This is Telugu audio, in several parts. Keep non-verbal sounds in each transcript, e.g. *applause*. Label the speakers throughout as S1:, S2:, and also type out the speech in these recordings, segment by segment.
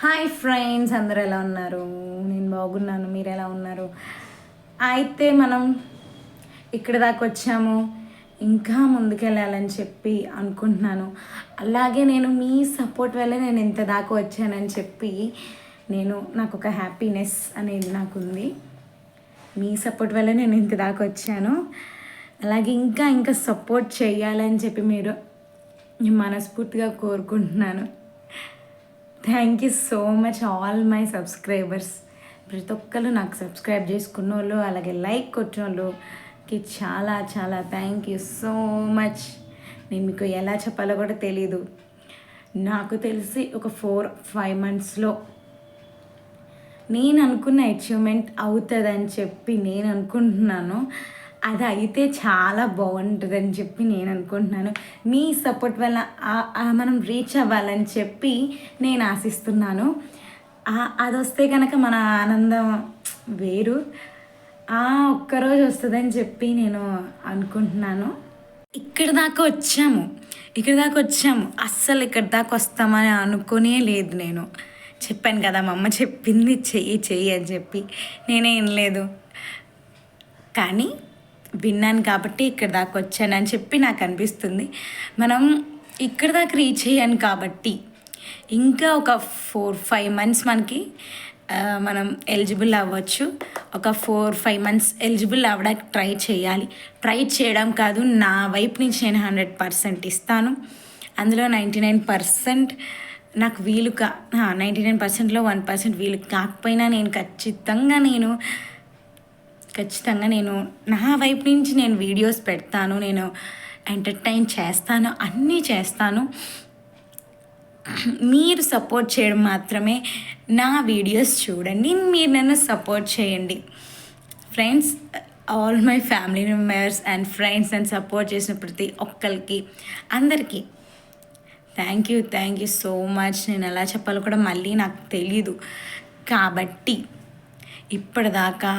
S1: హాయ్ ఫ్రెండ్స్ అందరు ఎలా ఉన్నారు? నేను బాగున్నాను మీరు ఎలా ఉన్నారు? అయితే మనం ఇక్కడ దాకా వచ్చాము. ఇంకా ముందుకెళ్ళాలని చెప్పి అనుకుంటున్నాను. అలాగే నేను మీ సపోర్ట్ వల్ల నేను ఇంత దాకా వచ్చానని చెప్పి నేను నాకు ఒక హ్యాపీనెస్ అనేది నాకు ఉంది మీ సపోర్ట్ వల్ల నేను ఇంత దాకా వచ్చాను. అలాగే ఇంకా ఇంకా సపోర్ట్ చేయాలని చెప్పి మీరు మనస్ఫూర్తిగా కోరుకుంటున్నాను. Thank you so much all my subscribers ప్రతి ఒక్కరు నాకు సబ్స్క్రైబ్ చేసుకున్న వాళ్ళు అలాగే లైక్ కొట్టిన వాళ్ళుకి చాలా చాలా థ్యాంక్ యూ సో మచ్ నేను మీకు ఎలా చెప్పాలో కూడా తెలీదు. నాకు తెలిసి ఒక ఫోర్ ఫైవ్ మంత్స్లో నేను అనుకున్న అచీవ్మెంట్ అవుతుందని చెప్పి నేను అనుకుంటున్నాను. అది అయితే చాలా బాగుంటుందని చెప్పి నేను అనుకుంటున్నాను మీ సపోర్ట్ వల్ల మనం రీచ్ అవ్వాలని చెప్పి నేను ఆశిస్తున్నాను. అది వస్తే కనుక మన ఆనందం వేరు. ఆ ఒక్కరోజు వస్తుందని చెప్పి నేను అనుకుంటున్నాను. ఇక్కడ దాకా వచ్చాము. ఇక్కడ దాకా వచ్చాము. అస్సలు ఇక్కడ దాకా వస్తామని అనుకునే లేదు నేను. చెప్పాను కదా మా అమ్మ చెప్పింది చెయ్యి చెయ్యి అని చెప్పి. నేనేం లేదు. కానీ విన్నాను కాబట్టి ఇక్కడ దాకా వచ్చానని చెప్పి నాకు అనిపిస్తుంది. మనం ఇక్కడ దాకా రీచ్ అయ్యాను కాబట్టి ఇంకా ఒక ఫోర్ ఫైవ్ మంత్స్ మనకి మనం ఎలిజిబుల్ అవ్వచ్చు. ఒక ఫోర్ ఫైవ్ మంత్స్ ఎలిజిబుల్ అవ్వడానికి ట్రై చేయాలి. ట్రై చేయడం కాదు నా వైపు నుంచి నేను హండ్రెడ్ పర్సెంట్ ఇస్తాను. అందులో నైంటీ నైన్ పర్సెంట్ నాకు వీలు కా నైంటీ నైన్ పర్సెంట్లో వన్ పర్సెంట్ వీలు కాకపోయినా నేను ఖచ్చితంగా నేను ఖచ్చితంగా నేను నా వైపు నుంచి నేను వీడియోస్ పెడతాను నేను ఎంటర్టైన్ చేస్తాను అన్నీ చేస్తాను. మీరు సపోర్ట్ చేయడం మాత్రమే నా వీడియోస్ చూడండి మీరు నన్ను సపోర్ట్ చేయండి. Friends all my family members and friends and support చేసిన ప్రతి ఒక్కరికి అందరికీ thank you thank you so much. నేను ఎలా చెప్పాలో కూడా మళ్ళీ నాకు తెలీదు. కాబట్టి ఇప్పటిదాకా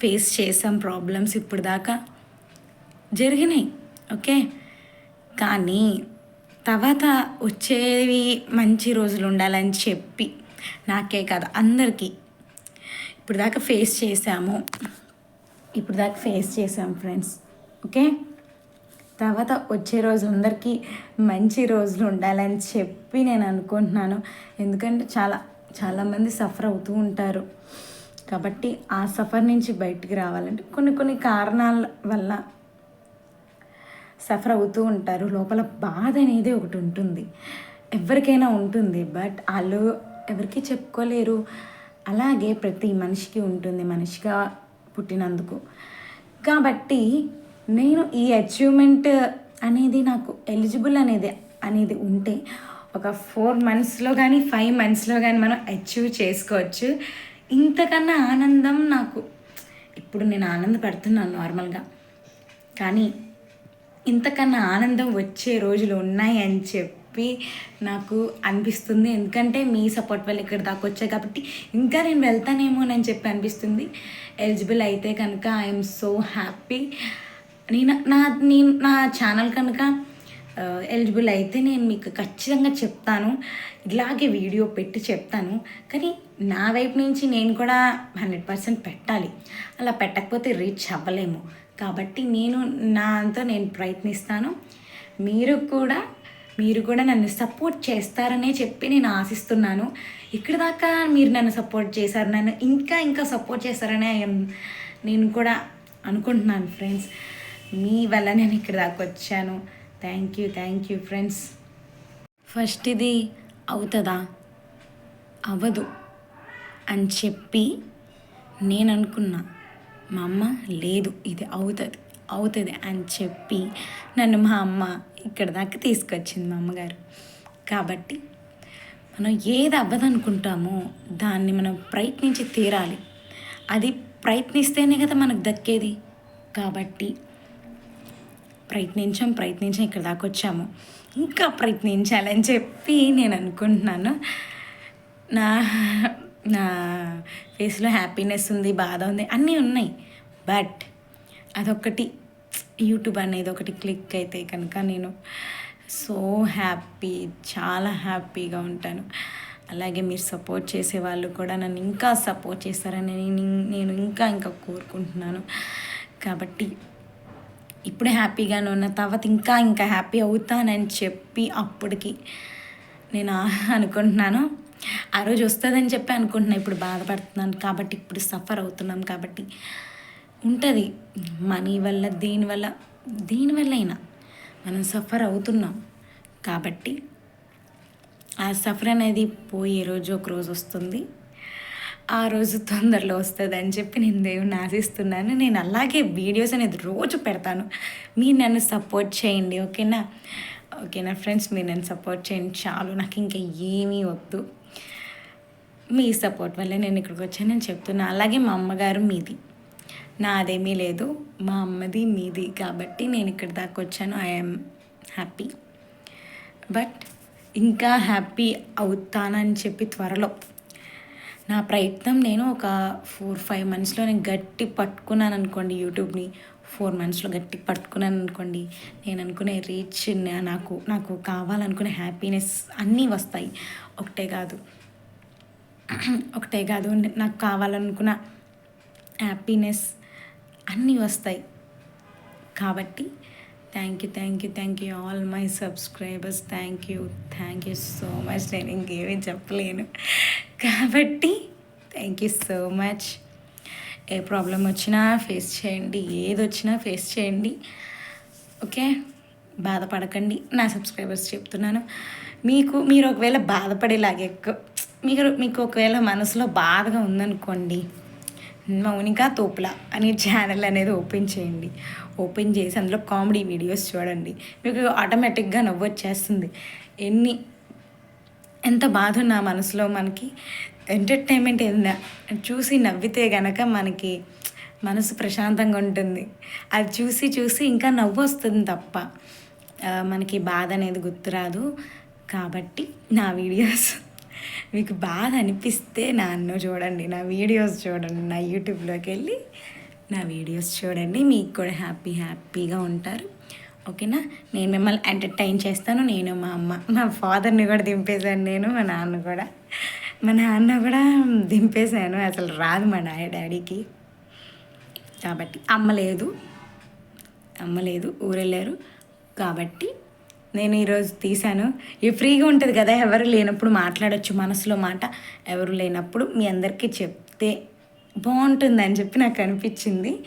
S1: ఫేస్ చేసాం ప్రాబ్లమ్స్ ఇప్పుడు దాకా. జరిగినాయి. ఓకే? కానీ తర్వాత వచ్చేవి మంచి రోజులు ఉండాలని చెప్పి నాకే కాదు అందరికీ. ఇప్పుడు దాకా ఫేస్ చేసాము. ఇప్పుడు దాకా ఫేస్ చేసాం ఫ్రెండ్స్. ఓకే? తర్వాత వచ్చే రోజు అందరికీ మంచి రోజులు ఉండాలని చెప్పి నేను అనుకుంటున్నాను. ఎందుకంటే చాలా చాలామంది సఫర్ అవుతూ ఉంటారు. కాబట్టి ఆ సఫర్ నుంచి బయటికి రావాలంటే కొన్ని కొన్ని కారణాల వల్ల సఫర్ అవుతూ ఉంటారు. లోపల బాధ అనేది ఒకటి ఉంటుంది. ఎవరికైనా ఉంటుంది బట్ వాళ్ళు ఎవరికి చెప్పుకోలేరు. అలాగే ప్రతి మనిషికి ఉంటుంది మనిషిగా పుట్టినందుకు. కాబట్టి నేను ఈ అచీవ్మెంట్ అనేది నాకు ఎలిజిబుల్ అనేది అనేది ఉంటే ఒక ఫోర్ మంత్స్లో కానీ ఫైవ్ మంత్స్లో కానీ మనం అచీవ్ చేసుకోవచ్చు. ఇంతకన్నా ఆనందం నాకు. ఇప్పుడు నేను ఆనందపడుతున్నాను నార్మల్గా. కానీ ఇంతకన్నా ఆనందం వచ్చే రోజులు ఉన్నాయి అని చెప్పి నాకు అనిపిస్తుంది. ఎందుకంటే మీ సపోర్ట్ వల్ల ఇక్కడ దాకా వచ్చాయి కాబట్టి ఇంకా నేను వెళ్తానేమో అని చెప్పి అనిపిస్తుంది. ఎలిజిబుల్ అయితే కనుక ఐఎమ్ సో హ్యాపీ. నేను నా నేను నా ఛానల్ కనుక ఎలిజిబుల్ అయితే నేను మీకు ఖచ్చితంగా చెప్తాను. ఇలాగే వీడియో పెట్టి చెప్తాను. కానీ నా వైపు నుంచి నేను కూడా హండ్రెడ్ పర్సెంట్ పెట్టాలి. అలా పెట్టకపోతే రీచ్ అవ్వలేము. కాబట్టి నేను నా అంతా నేను ప్రయత్నిస్తాను. మీరు కూడా మీరు కూడా నన్ను సపోర్ట్ చేస్తారనే చెప్పి నేను ఆశిస్తున్నాను. ఇక్కడ దాకా మీరు నన్ను సపోర్ట్ చేశారు నన్ను ఇంకా ఇంకా సపోర్ట్ చేస్తారనే నేను కూడా అనుకుంటున్నాను ఫ్రెండ్స్ మీ వల్ల నేను ఇక్కడ దాకా వచ్చాను. Thank you thank you friends first ఇది అవుతుందా? అవ్వదు అని చెప్పి నేను అనుకున్నా మా అమ్మ లేదు ఇది అవుతుంది అవుతుంది అని చెప్పి నన్ను మా అమ్మ ఇక్కడ దాకా తీసుకొచ్చింది మా అమ్మగారు. కాబట్టి మనం ఏది అవ్వదనుకుంటామో దాన్ని మనం ప్రయత్నించి తీరాలి. అది ప్రయత్నిస్తేనే కదా మనకు దక్కేది. కాబట్టి ప్రయత్నించాం ప్రయత్నించాం ఇక్కడ దాకా వచ్చాము. ఇంకా ప్రయత్నించాలని చెప్పి నేను అనుకుంటున్నాను. నా నా ఫేస్లో హ్యాపీనెస్ ఉంది బాధ ఉంది అన్నీ ఉన్నాయి. బట్ అదొకటి యూట్యూబ్ అనేది ఒకటి క్లిక్ అయితే కనుక నేను సో హ్యాపీ చాలా హ్యాపీగా ఉంటాను. అలాగే మీరు సపోర్ట్ చేసే వాళ్ళు కూడా నన్ను ఇంకా సపోర్ట్ చేస్తారని నేను నేను ఇంకా ఇంకా కోరుకుంటున్నాను. కాబట్టి ఇప్పుడే హ్యాపీగానే ఉన్న. తర్వాత ఇంకా ఇంకా హ్యాపీ అవుతానని చెప్పి అప్పటికి నేను *laughs* అనుకుంటున్నాను. ఆ రోజు వస్తుందని చెప్పి అనుకుంటున్నాను ఇప్పుడు బాధపడుతున్నాను కాబట్టి ఇప్పుడు సఫర్ అవుతున్నాం కాబట్టి. ఉంటుంది. మనీ వల్ల దేనివల్ల దేనివల్ల అయినా మనం సఫర్ అవుతున్నాం కాబట్టి ఆ సఫర్ అనేది పోయే రోజు ఒక రోజు వస్తుంది. ఆ రోజు తొందరలో వస్తుంది అని చెప్పి నేను దేవుని ఆశిస్తున్నాను. నేను అలాగే వీడియోస్ అనేది రోజు పెడతాను. మీరు నన్ను సపోర్ట్ చేయండి ఓకేనా? ఓకేనా ఫ్రెండ్స్? మీరు నన్ను సపోర్ట్ చేయండి చాలు. నాకు ఇంకా ఏమీ వద్దు. మీ సపోర్ట్ వల్ల నేను ఇక్కడికి వచ్చాను నేను చెప్తున్నా. అలాగే మా అమ్మగారు మీది. నాదేమీ లేదు. మా అమ్మది మీది. కాబట్టి నేను ఇక్కడ దాకా వచ్చాను. ఐఎమ్ హ్యాపీ బట్ ఇంకా హ్యాపీ అవుతానని చెప్పి త్వరలో నా ప్రయత్నం నేను ఒక ఫోర్ ఫైవ్ మంత్స్లో నేను గట్టి పట్టుకున్నాను అనుకోండి యూట్యూబ్ని. ఫోర్ మంత్స్లో గట్టి పట్టుకున్నాను అనుకోండి. నేను అనుకునే రీచ్ నాకు నాకు కావాలనుకునే హ్యాపీనెస్ అన్నీ వస్తాయి. ఒకటే కాదు. ఒకటే కాదు నాకు కావాలనుకున్న హ్యాపీనెస్ అన్నీ వస్తాయి. కాబట్టి thank you thank you thank you all my subscribers. Thank you thank you so much. నేను ఇంకేమీ చెప్పలేను. కాబట్టి థ్యాంక్ యూ సో మచ్ ఏ ప్రాబ్లం వచ్చినా ఫేస్ చేయండి ఏది వచ్చినా ఫేస్ చేయండి. ఓకే బాధపడకండి. నా సబ్స్క్రైబర్స్ చెప్తున్నాను. మీకు మీరు ఒకవేళ బాధపడేలాగే ఎక్కువ మీరు మీకు ఒకవేళ మనసులో బాధగా ఉందనుకోండి మౌనిక తోపులా అనే ఛానల్ అనేది ఓపెన్ చేయండి. ఓపెన్ చేసి అందులో కామెడీ వీడియోస్ చూడండి. మీకు ఆటోమేటిక్గా నవ్వు వచ్చేస్తుంది ఎన్ని ఎంత బాధ ఉన్నా మనసులో మనకి. ఎంటర్టైన్మెంట్ ఏందా చూసి నవ్వితే గనక మనకి మనసు ప్రశాంతంగా ఉంటుంది. అది చూసి చూసి ఇంకా నవ్వు వస్తుంది తప్ప మనకి బాధ అనేది గుర్తురాదు. కాబట్టి నా వీడియోస్ మీకు బాధ అనిపిస్తే నన్ను చూడండి నా వీడియోస్ చూడండి నా యూట్యూబ్లోకి వెళ్ళి నా వీడియోస్ చూడండి. మీకు కూడా హ్యాపీ హ్యాపీగా ఉంటారు. ఓకేనా? నేను మిమ్మల్ని ఎంటర్టైన్ చేస్తాను. నేను మా అమ్మ మా ఫాదర్ని కూడా దింపేశాను నేను మా నాన్న కూడా. మా నాన్న కూడా దింపేశాను. అసలు రాదు మా డాడీ డాడీకి. కాబట్టి అమ్మ లేదు. అమ్మ లేదు ఊరెళ్ళారు. కాబట్టి నేను ఈరోజు తీశాను. ఇవి ఫ్రీగా ఉంటుంది కదా ఎవరు లేనప్పుడు మాట్లాడచ్చు. మనసులో మాట ఎవరు లేనప్పుడు మీ అందరికీ చెప్తే బాగుంటుందని చెప్పి నాకు అనిపించింది.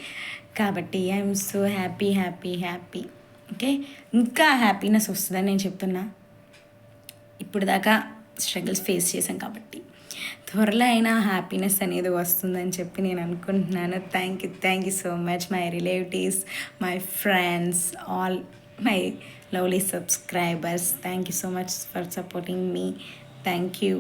S1: కాబట్టి I'm so happy happy happy okay? ఇంకా హ్యాపీనెస్ వస్తుందని నేను చెప్తున్నా. ఇప్పుడు దాకా స్ట్రగుల్స్ ఫేస్ చేశాం కాబట్టి. త్వరలో అయినా హ్యాపీనెస్ అనేది వస్తుందని చెప్పి నేను అనుకుంటున్నాను. Thank you thank you so much my relatives my friends all my lovely subscribers thank you so much for supporting me thank you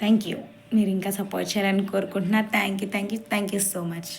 S1: thank you మీరు ఇంకా సపోర్ట్ చేయాలని కోరుకుంటున్నా. Thank you thank you thank you so much